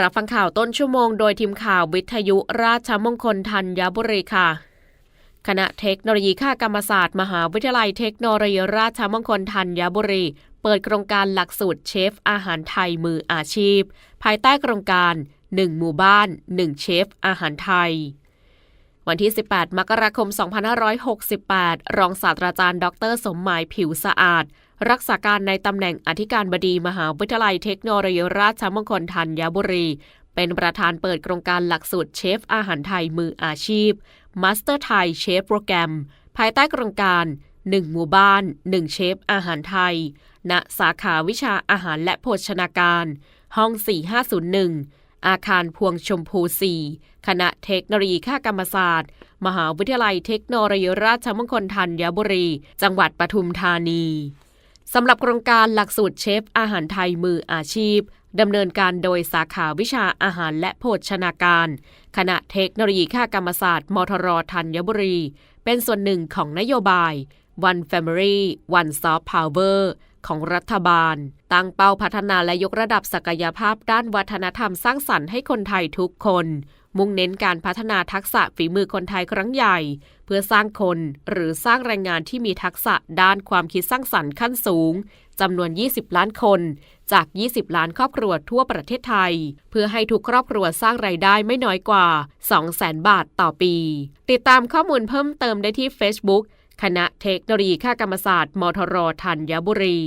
รับฟังข่าวต้นชั่วโมงโดยทีมข่าววิทยุราชมงคลธัญบุรีค่ะ คณะเทคโนโลยีค่ากรรมศาสตร์ มหาวิทยาลัยเทคโนโลยีราชมงคลธัญบุรี เปิดโครงการหลักสูตรเชฟอาหารไทยมืออาชีพ ภายใต้โครงการ 1 หมู่บ้าน 1 เชฟอาหารไทย วันที่ 18 มกราคม 2568 รองศาสตราจารย์ ดร สมหมายผิวสะอาด รักษาการในตำแหน่งอธิการบดีมหาวิทยาลัยเทคโนโลยีราชมงคลธัญบุรี เป็นประธานเปิดโครงการหลักสูตรเชฟอาหารไทยมืออาชีพ Master Thai Chef Program ภายใต้โครงการ 1 หมู่บ้าน 1 เชฟอาหารไทย ณ สาขาวิชาอาหารและโภชนาการ ห้อง 4501 อาคารพวงชมพู 4 คณะเทคโนโลยีค่ากรรมศาสตร์ มหาวิทยาลัยเทคโนโลยีราชมงคลธัญบุรี จังหวัดปทุมธานี สำหรับโครงการหลักสูตรเชฟอาหารไทยมืออาชีพดำเนินการโดยสาขาวิชาอาหารและโภชนาการ คณะเทคโนโลยีค่ากรรมศาสตร์มทรธัญบุรี เป็นส่วนหนึ่งของนโยบาย One Family One Soft Power ของรัฐบาล ตั้งเป้าพัฒนาและยกระดับศักยภาพด้านวัฒนธรรมสร้างสรรค์ให้คนไทยทุกคน มุ่งเน้นการพัฒนาทักษะฝีมือคนไทยครั้งใหญ่ เพื่อสร้างคนหรือสร้างแรงงานที่มีทักษะด้านความคิดสร้างสรรค์ขั้นสูงจำนวน 20 ล้านคน จาก 20 ล้านครอบครัวทั่วประเทศไทย เพื่อให้ทุกครอบครัวสร้างไรายได้ไม่น้อยกว่า 200,000 บาทต่อปี ติดตามข้อมูลเพิ่มเติมได้ที่ Facebook คณะเทคโนโลยีค่ากรรมศาสตร์มทรธัญบุรี